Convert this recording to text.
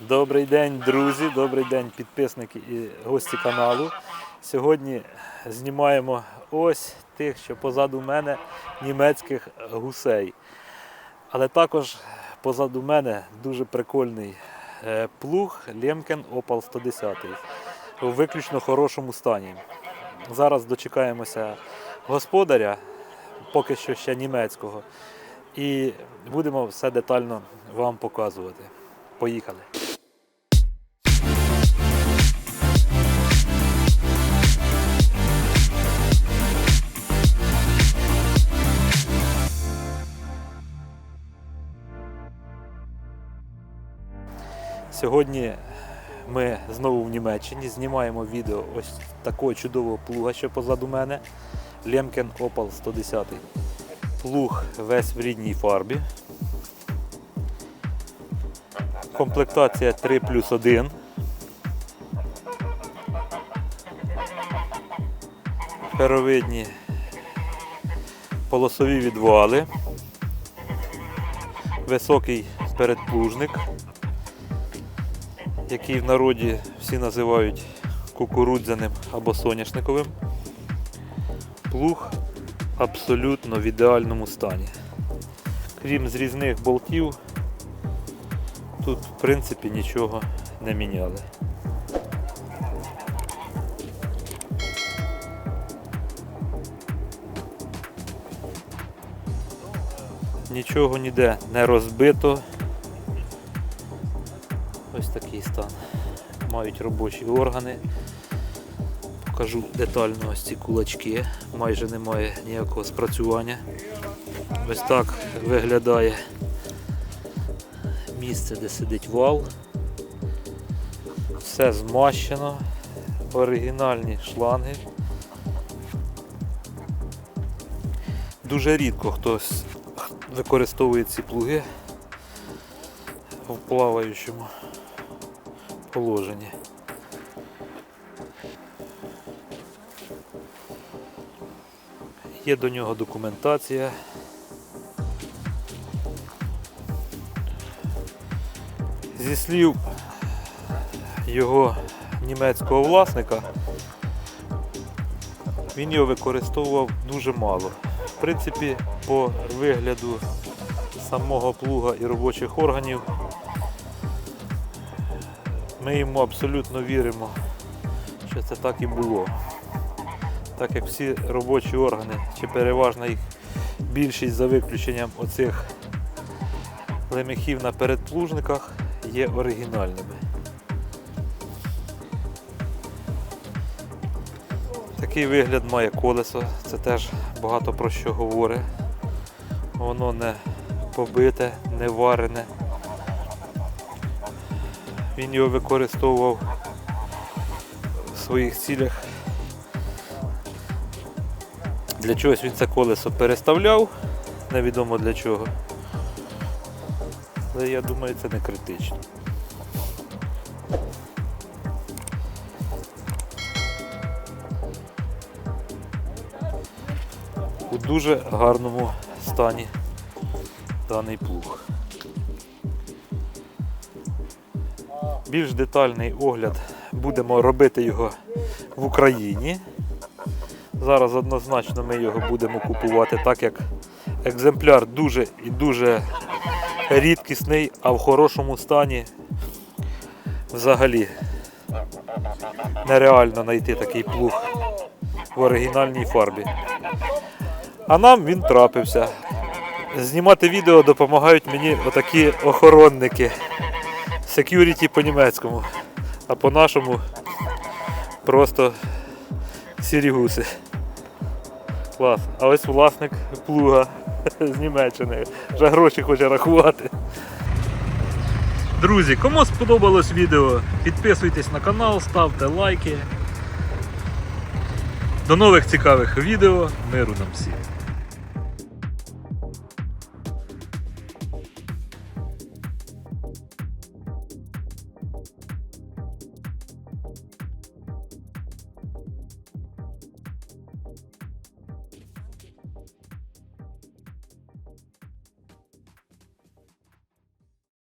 Добрий день, друзі, добрий день, підписники і гості каналу. Сьогодні знімаємо ось тих, що позаду мене німецьких гусей. Але також позаду мене дуже прикольний е, плуг Лемкен Opal 110 у виключно хорошому стані. Зараз дочекаємося господаря, поки що ще німецького, і будемо все детально вам показувати. Поїхали. Сьогодні ми знову в Німеччині знімаємо відео ось такого чудового плуга, що позаду мене. Лемкен Opal 110. Плуг весь в рідній фарбі. Комплектація 3 плюс 1. Перовидні полосові відвали. Високий передплужник, який в народі всі називають кукурудзяним або соняшниковим. Плуг абсолютно в ідеальному стані. Крім зрізних болтів, тут в принципі нічого не міняли. Нічого ніде не розбито. Ось такий стан. Мають робочі органи. Покажу детально ось ці кулачки. Майже немає ніякого спрацювання. Ось так виглядає місце, де сидить вал. Все змащено, оригінальні шланги. Дуже рідко хтось використовує ці плуги в плаваючому положенні. Є до нього документація. Зі слів його німецького власника, він його використовував дуже мало. В принципі, по вигляду самого плуга і робочих органів ми йому абсолютно віримо, що це так і було. Так як всі робочі органи, чи переважна їх більшість за виключенням оцих леміхів на передплужниках є оригінальними. Такий вигляд має колесо, це теж багато про що говорить. Воно не побите, не варене. Він його використовував в своїх цілях. Для чогось він це колесо переставляв, невідомо для чого. Але я думаю, це не критично. У дуже гарному стані даний плуг. Більш детальний огляд будемо робити його в Україні. Зараз однозначно ми його будемо купувати, так як екземпляр дуже і дуже рідкісний, а в хорошому стані взагалі нереально знайти такий плуг в оригінальній фарбі. А нам він трапився. Знімати відео допомагають мені отакі охоронники. Security по-німецькому, а по-нашому просто сірі гуси. Клас. А ось власник плуга з Німеччини. Вже гроші хоче рахувати. Друзі, кому сподобалось відео, підписуйтесь на канал, ставте лайки. До нових цікавих відео. Миру нам всім!